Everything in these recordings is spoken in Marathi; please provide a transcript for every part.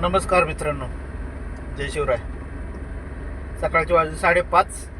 नमस्कार मित्रांनो. जय शिवराय. सकाळचे वाजले साडेपाच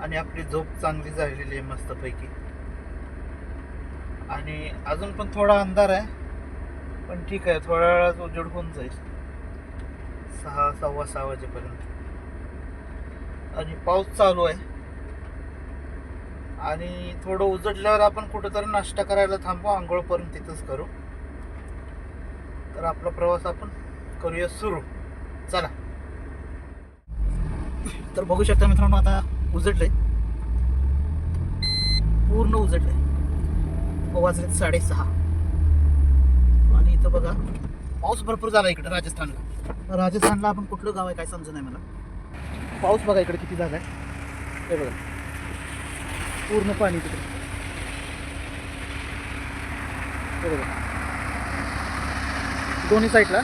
आणि आपली झोप चांगली झालेली आहे मस्तपैकी. आणि अजून पण थोडा अंधार आहे पण ठीक आहे थोडा वेळात उजेड होऊन जाईल. सहा सव्वा सहा वाजेपर्यंत. आणि पाऊस चालू आहे. आणि थोडं उजडल्यावर आपण कुठंतरी नाश्ता करायला थांबू आंघोळपर्यंत तिथंच करू. तर आपला प्रवास आपण करूया सुरू. चला. तर बघू शकता मित्रांनो आता उजडलंय. पूर्ण उजडलंय. हो, वाजले साडेसहा. आणि इथं बघा पाऊस भरपूर झाला इकडे राजस्थानला. राजस्थानला आपण कुठलं गाव आहे काय समजत नाही मला. पाऊस बघा इकडे किती झाला आहे हे बघा. पूर्ण पाणी तिकडे. हे बघा. दोन्ही साईडला.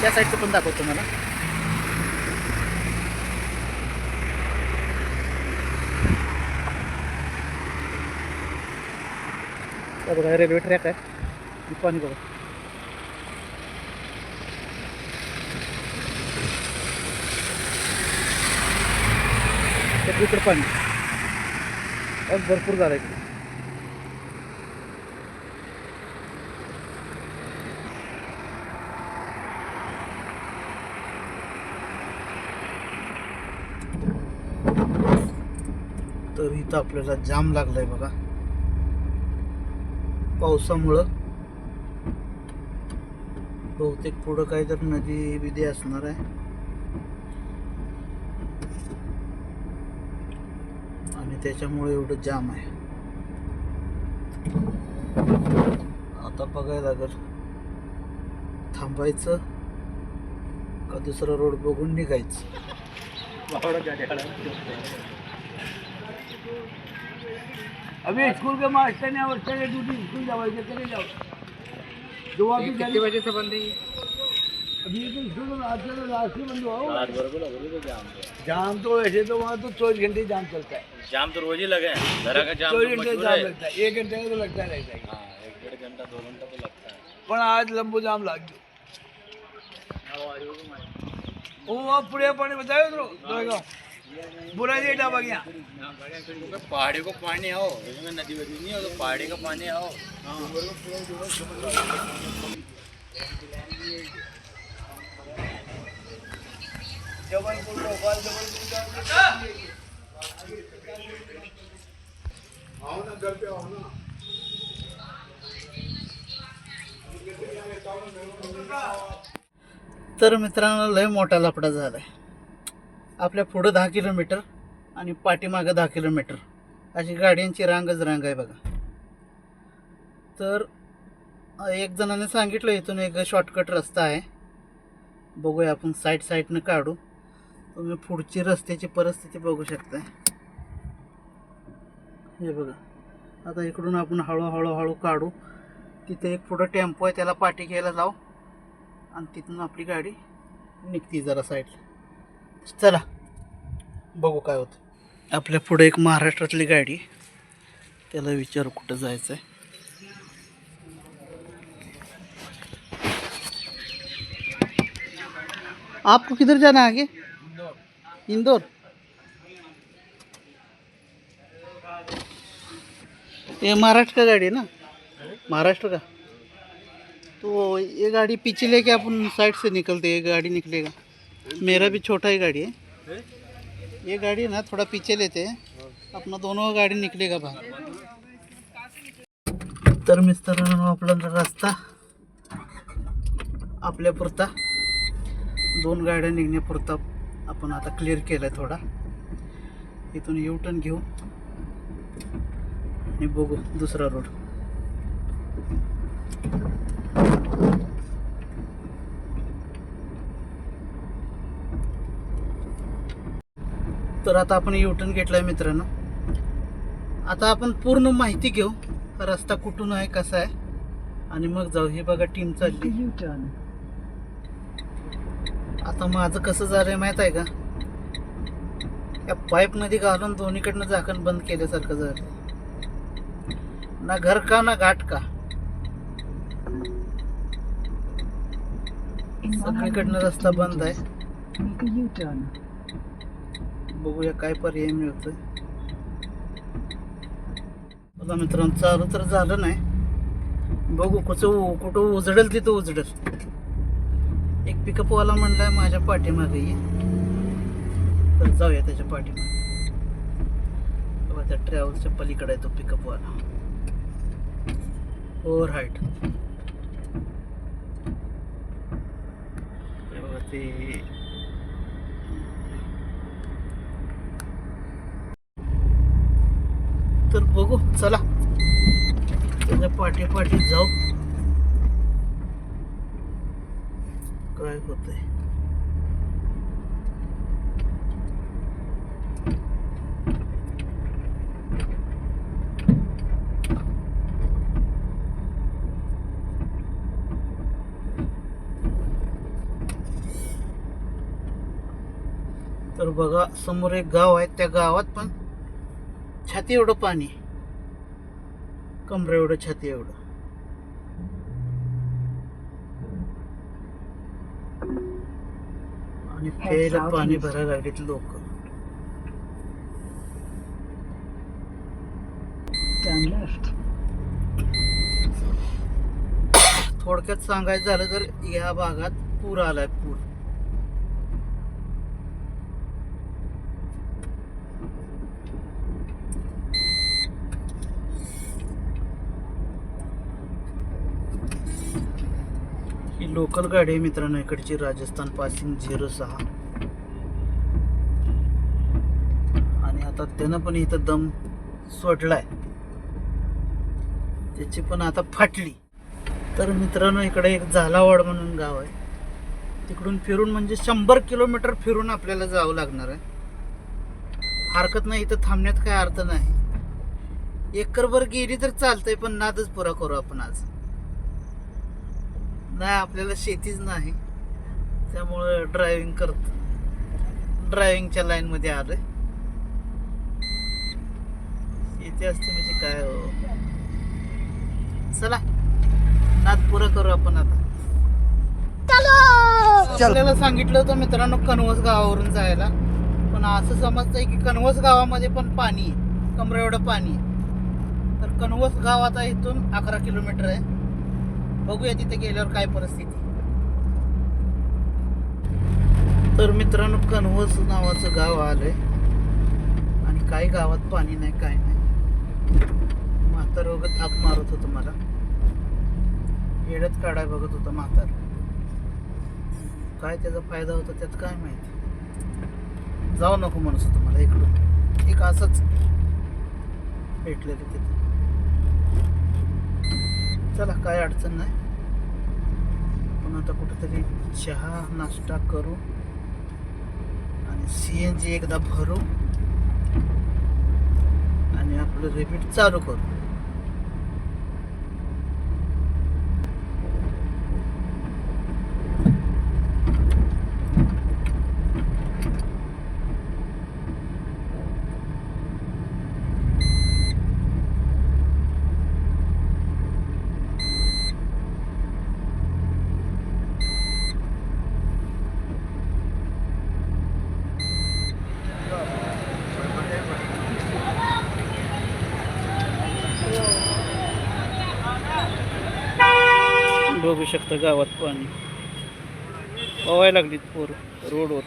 त्या साईडचं पण दाखवतो मला बघा रेल्वे ट्रॅक आहे. पाणी बघा. इकडे पाणी. भरपूर झालं इकडे तर आपल्याला जाम लागलाय बघा. पावसामुळं बहुतेक पुढं काही तर नदी बिदी असणार आहे. आणि त्याच्यामुळे एवढं जाम आहे. आता बघायला लागल. थांबायचं का दुसरा रोड बघून निघायचं? अभी स्कूल के मास्टर ने और चले ड्यूटी स्कूल जाओ इधर चले जाओ। जो अभी कितने बजे से बंद है अभी तो स्कूल में आज चलो रात से बंद हुआ जाम जाम तो वैसे तो वहाँ तो चौबीस घंटे जाम चलता है। जाम तो रोज ही लगे हैं। जरा का जाम तो चौबीस घंटे जाम लगता है एक घंटे का तो लगता है रहता है हाँ। एक डेढ़ घंटा दो घंटा तो लगता है। पण आज लंबू जाम लाग गयो। वो वहाँ पुढे पाणी बतायो तो दोयगाव बुराजी ढाबा गया। पहाड़ी को पानी आओ इसमें नदी वदी नहीं हो तो पहाड़ी का पानी आओ। जबलपुर भोपाल जबलपुर का तर मित्रांनो लय मोठा लफडा झाला आहे आपल्या पुढं दहा किलोमीटर आणि पाठीमागं दहा किलोमीटर. अशी गाड्यांची रांगच रांग आहे बघा. तर एक जणाने सांगितलं इथून एक शॉर्टकट रस्ता आहे. बघूया आपण साईड साईडनं काढू. तुम्ही पुढची रस्त्याची परिस्थिती बघू शकताय. हे बघा. आता इकडून आपण हळूहळू हळू काढू. तिथे एक पुढं टेम्पो आहे त्याला पाठी घ्यायला जाऊ. आणि तिथून आपली गाडी निघते जरा साईडला चला. बघू काय होतं आपल्या पुढे एक महाराष्ट्रातली गाडी. आहे. त्याला विचारू कुठं जायचं आहे आपको किधर जाना है आगे? इंदौर. ये महाराष्ट्र का गाड़ी है ना? महाराष्ट्र का. तो ये गाड़ी पीछे लेके अपन साइड से निकलते ये गाड़ी निकलेगा. मेरा भी छोटा ही गाड़ी है. ये गाड़ी ना थोड़ा पीछे लेते हैं। अपना दोनों गाड़ी निकलेगा बाहर। तर मिस्टरांनो आपला रस्ता। आपल्यापुरता दोन गाड्या निघण्यापुरता आपण आता क्लिअर केला आहे थोडा. इथून यू टर्न घेऊ आणि बघू दुसरा रोड तर आता आपण यू टर्न घेतला आहे मित्रांनो. आता आपण पूर्ण माहिती घेऊ रस्ता कुठून आहे कसा आहे आणि मग जाऊ. हे बघा टीम चालली. आता माझं कसं झालंय माहीत आहे का? या पाईपमध्ये घालून दोन्हीकडनं झाकण बंद केल्यासारखं झालं ना घर का ना घाट का? सगळीकडनं रस्ता बंद आहे. बघूया काय पर्याय मिळतो बघा मित्रांनो चालू तर झालं नाही. बघू कुठं कुठं उजडेल तिथं उजडेल. एक पिकअपवाला म्हणलाय माझ्या पाठीमागे ये. तर जाऊया त्याच्या पाठीमागे. बघा त्या ट्रॅव्हल्सच्या पलीकडे आहे तो पिकअपवाला ओव्हर हाईट बघा ते तर बघू चला. त्याच्या पाठी पाठी जाऊ. काय होतंय? तर बघा समोर एक गाव आहे त्या गावात पण छाती एवढं पाणी कमरे एवढं छाती एवढं. आणि प्यायला पाणी भरायला लागलेत लोक. थोडक्यात सांगायचं झालं तर या भागात पूर आलाय पूर ही लोकल गाडी आहे मित्रांनो इकडची राजस्थान पासिंग झिरो सहा. आणि आता त्यानं पण इथं दम सोडलाय. त्याची पण आता फाटली. तर मित्रांनो इकडे एक झालावाड म्हणून गाव आहे. तिकडून फिरून म्हणजे शंभर किलोमीटर फिरून आपल्याला जावं लागणार आहे. हरकत नाही इथं थांबण्यात काय अर्थ नाही. एकरभर गेली तर चालतंय पण नादच पुरा करू आपण आज. नाही आपल्याला शेतीच नाही. त्यामुळं ड्रायव्हिंग करत. ड्रायव्हिंगच्या लाईनमध्ये आलोय. शेती असते म्हणजे काय हो? चला नाद पुरा करू आपण आता. आपल्याला सांगितलं होतं मित्रांनो कनवस गावावरून जायला. पण असं समजतंय की कनवस गावामध्ये पण पाणी आहे. कमरे एवढं पाणी आहे. तर कनवस गाव आता इथून अकरा किलोमीटर आहे. बघूया तिथे गेल्यावर काय परिस्थिती. तर मित्रांनो कनवस नावाचं गाव आलंय. आणि काही गावात पाणी नाही काय नाही. म्हातार वगैरे थाप मारत होतं मला. येडत काढाय बघत होतं म्हातार. काय त्याचा फायदा होता त्यात काय माहिती. जाऊ नको म्हणत होतं मला इकडून. एक असंच भेटलेलं तिथे. चला काय अडचण नाही. पण आता कुठेतरी चहा नाश्ता करू आणि सी एन जी एकदा भरू आणि आपलं रिपीट चालू करू. बघू शकता गावात पाणी. पवायला लागलीत पोर रोडवर.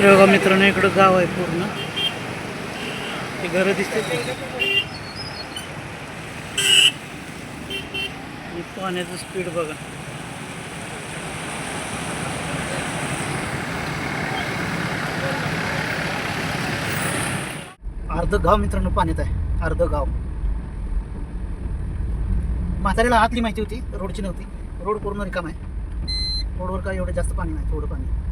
बघा मित्रांनो इकडं गाव आहे पूर्ण. ते घरं दिसते पाण्याचं स्पीड बघा. अर्ध गाव मित्रांनो पाण्यात आहे. अर्ध गाव. म्हाताऱ्याला आतली माहिती होती रोडची नव्हती. रोड पूर्ण रिकाम आहे. रोडवर काय एवढं जास्त पाणी नाही थोडं पाणी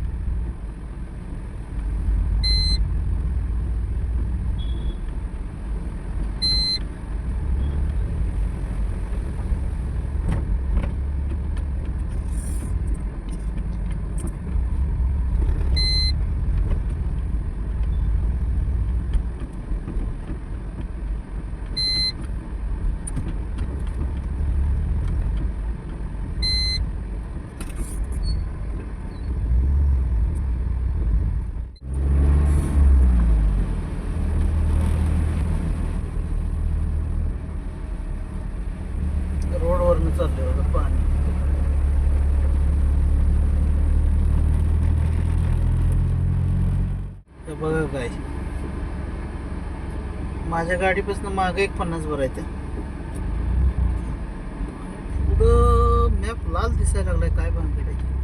रोडवरनं चालले बघा पाणी हे बघा काय माझ्या गाडीपासून मागे एक पन्नास भरायचं आहे पुढं मॅप लाल दिसायला लागलाय काय भानगड आहे.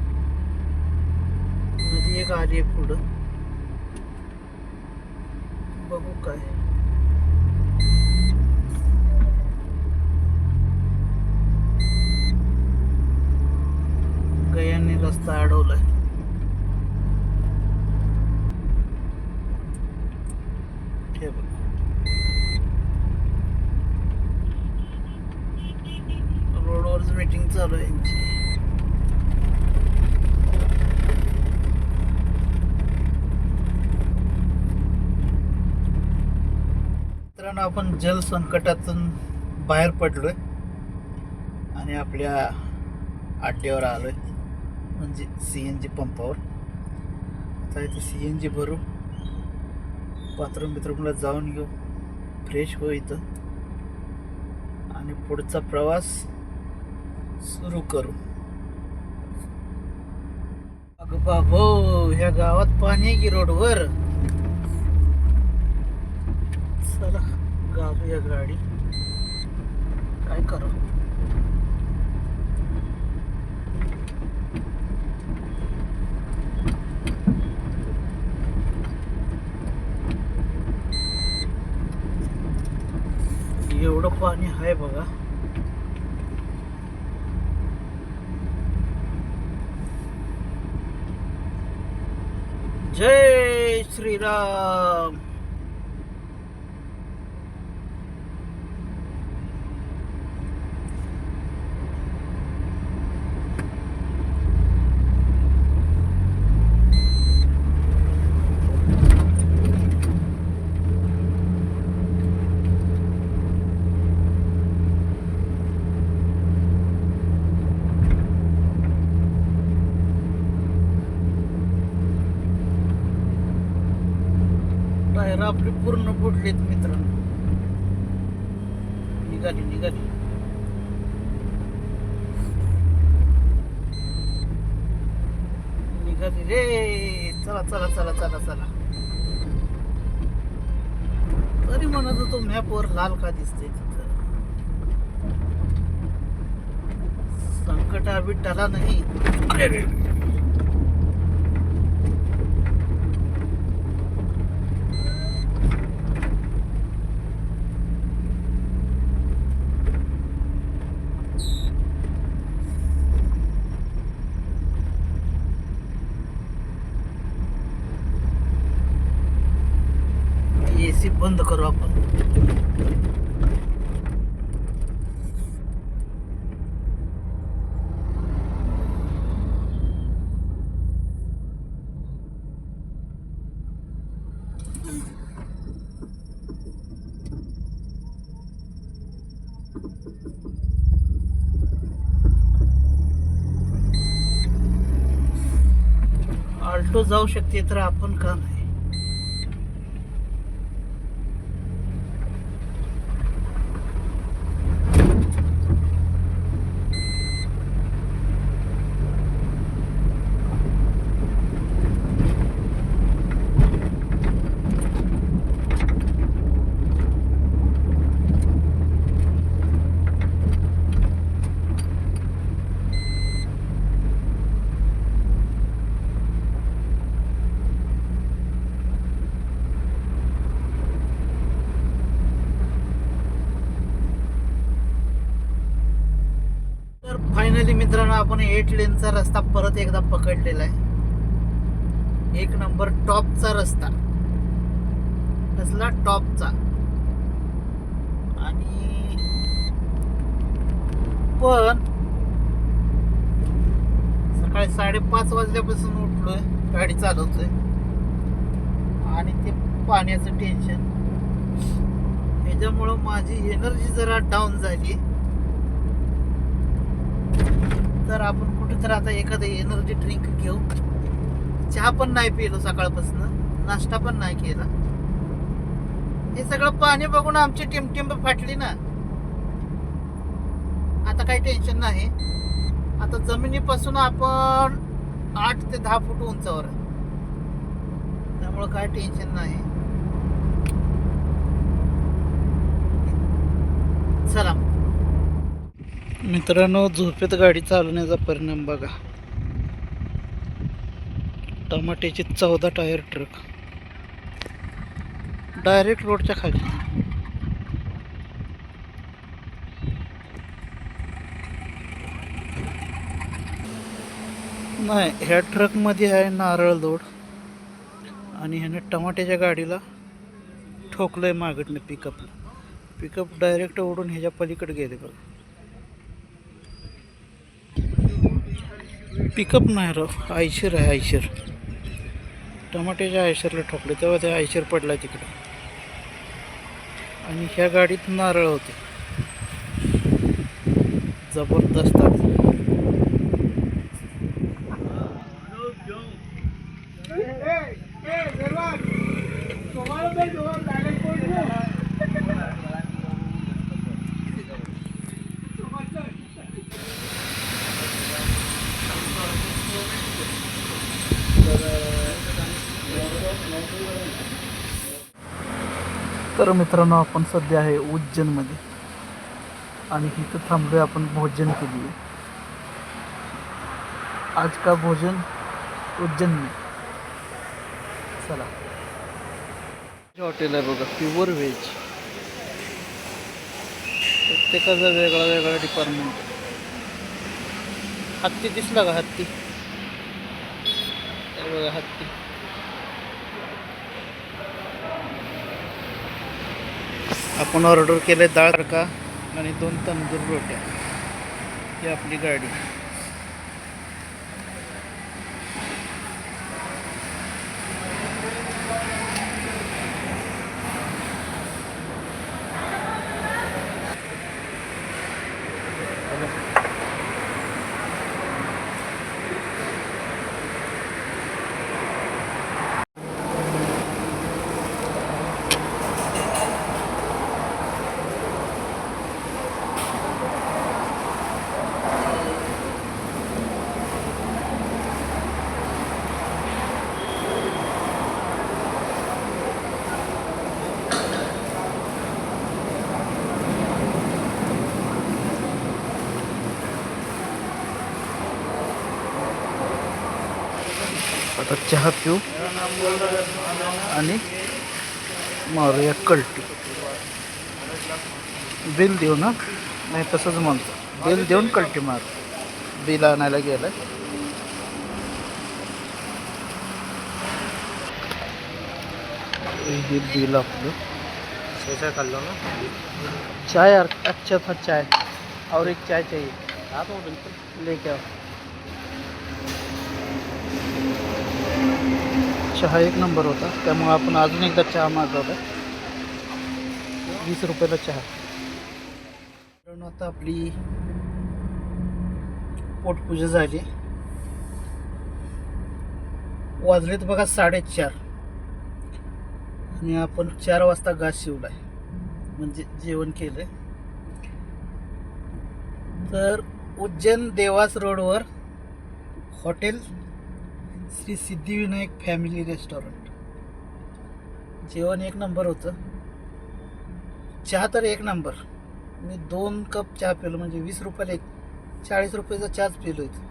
नदी एक आली आहे पुढं. बघू काय. गयाने रस्ता अडवलाय हे बघ. रोडवरच मीटिंग चालू आहे. यांची मित्रांनो आपण जल संकटातून बाहेर पडलोय आणि आपल्या अड्ड्यावर आलोय म्हणजे सी एन जी पंपावर. आता इथे सी एन जी भरू. बाथरूम बिथरूमला जाऊन घेऊ. फ्रेश हो इथं. आणि पुढचा प्रवास सुरू करू. अगं बाबो ह्या गावात पाणी आहे की रोडवर? चला घालूया गाडी. काय करू? एवढं पाणी आहे बघा. जय श्रीराम. टायर आपली पूर्ण बुडलेत मित्रांनो. निघाली निघाली. निघाली रे. चला चला चला चला चला. तरी म्हणत होतो मॅपवर लाल का दिसते तिथं. संकटा अभि नाही. अरे रे रे. एसी बंद करू आपण आल्टो जाऊ शकते तर आपण का नाही? तरी मित्रांनो आपण एट लेनचा रस्ता परत एकदा पकडलेला आहे. एक नंबर टॉपचा रस्ता. कसला टॉपचा आणि पण सकाळी साडेपाच वाजल्यापासून उठलोय गाडी चालवतोय. आणि ते पाण्याचं टेन्शन त्याच्यामुळं माझी एनर्जी जरा डाऊन झाली तर आपण कुठेतरी आता एखादं एनर्जी ड्रिंक घेऊ. चहा पण नाही पिलो सकाळपासून. नाश्ता पण नाही केला. हे सगळं पाणी बघून आमची टिमटिंब फाटली ना. आता काही टेन्शन नाही. आता जमिनीपासून आपण आठ ते दहा फूट उंचावर आहे. त्यामुळं काय टेन्शन नाही. चला. मित्रांनो झोपेत गाडी चालवण्याचा परिणाम बघा. टमाट्याची चौदा टायर ट्रक. डायरेक्ट रोडच्या खाली. नाही ह्या ट्रकमध्ये आहे नारळ लोड. आणि ह्याने टमाट्याच्या गाडीला ठोकलंय मागटनं पिकअपला पिकअप डायरेक्ट ओढून ह्याच्या पलीकडे गेले बघा. पिकअप नाही राव आयशर आहे आयशर. टमाट्याच्या आयशरला ठोकले तेव्हा ते आयशर पडला तिकडे. आणि ह्या गाडीत नारळ होते. जबरदस्त आहे. तर मित्रांनो आपण सध्या आहे उज्जैनमध्ये. आणि इथं थांबलो आपण भोजन केली आहे आज का भोजन? उज्जैन में चला. हॉटेल आहे बघा प्युअर व्हेज. प्रत्येकाचा वेगळा वेगळा डिपार्टमेंट हत्ती दिसला का हत्ती? बघा हत्ती. आपण ऑर्डर केले डाळ तडका आणि दोन तंदूर रोट्या. ही आपली गाडी. आता चहा पिऊ आणि मारूया कल्टी. बिल देऊ ना? नाही तसंच म्हणतो. बिल देऊन कल्टी मार. बिल आणायला गेलं. हे बिल आपलं. खाल्लो ना चाय यार अच्छा था चाय. और एक चाय चाहिए। आता बिल्कुल लेके आओ. चहा एक नंबर होता. त्यामुळं आपण अजून एकदा चहा मागवला. वीस रुपयाला चहा. कारण आता आपली पोटपूजा झाली. वाजलेत बघा साडेचार. आणि आपण चार वाजता घास शिवलाय. म्हणजे जेवण केलंय. तर उज्जैन देवास रोडवर hotel Shri Siddhivinayak family restaurant. जेवण एक नंबर होतं. चहा तर एक नंबर. मी दोन कप चहा पिलो म्हणजे वीस रुपयाला एक चाळीस रुपयाचा चहाच पिलो इथं.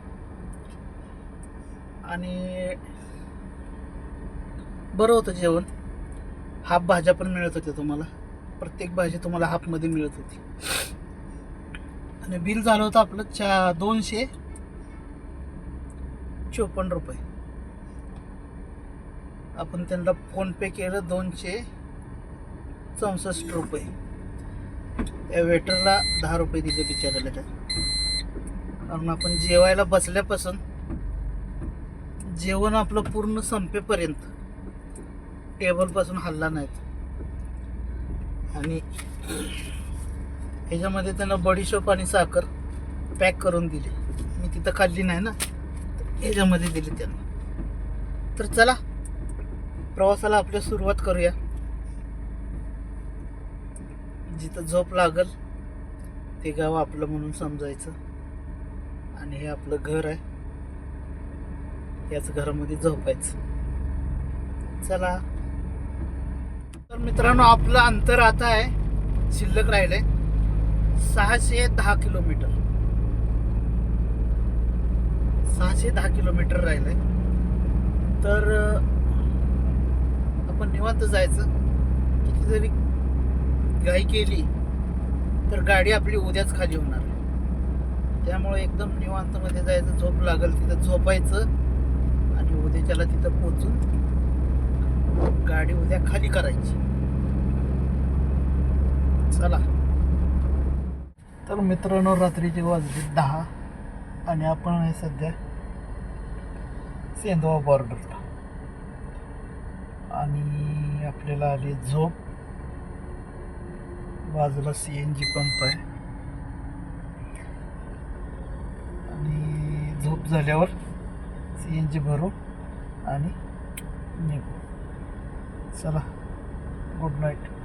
आणि बरं होतं जेवण. हाफ भाज्या पण मिळत होत्या तुम्हाला. प्रत्येक भाजी तुम्हाला हाफमध्ये मिळत होती. आणि बिल झालं होतं आपलं चा दोनशे चोपन्न रुपये. आपण त्यांना फोन पे केलं दोनशे चौसष्ट रुपये. या वेटरला दहा रुपये दिले बिचारायला त्या. कारण आपण जेवायला बसल्यापासून जेवण आपलं पूर्ण संपेपर्यंत टेबलपासून हल्ला नाहीत. आणि ह्याच्यामध्ये त्यांना बडीशोप आणि साखर पॅक करून दिली. मी तिथं खाल्ली नाही ना. ह्याच्यामध्ये दिली त्यांना. तर चला प्रवासाला आपल्या सुरुवात करूया. जिथं झोप लागल ते गाव आपलं म्हणून समजायचं. आणि हे आपलं घर आहे. याच घरामध्ये झोपायचं. चला. तर मित्रांनो आपलं अंतर आता आहे. शिल्लक राहिलंय. सहाशे दहा किलोमीटर. सहाशे दहा किलोमीटर राहिलंय. तर आपण निवांत जायचं. किती जरी घाई केली तर गाडी आपली उद्याच खाली होणार. त्यामुळे एकदम निवांतमध्ये जायचं झोप लागेल तिथं झोपायचं आणि उद्याच्याला तिथं पोचून गाडी उद्या खाली करायची. चला. तर मित्रांनो रात्रीचे वाजले दहा आणि आपण आहे सध्या सेंदवा बॉर्डरला आणि आपल्याला आली झोप. बाजूला सी एन जी पंप आहे. आणि झोप झाल्यावर सी एन जी भरू आणि निघू. चला गुड नाईट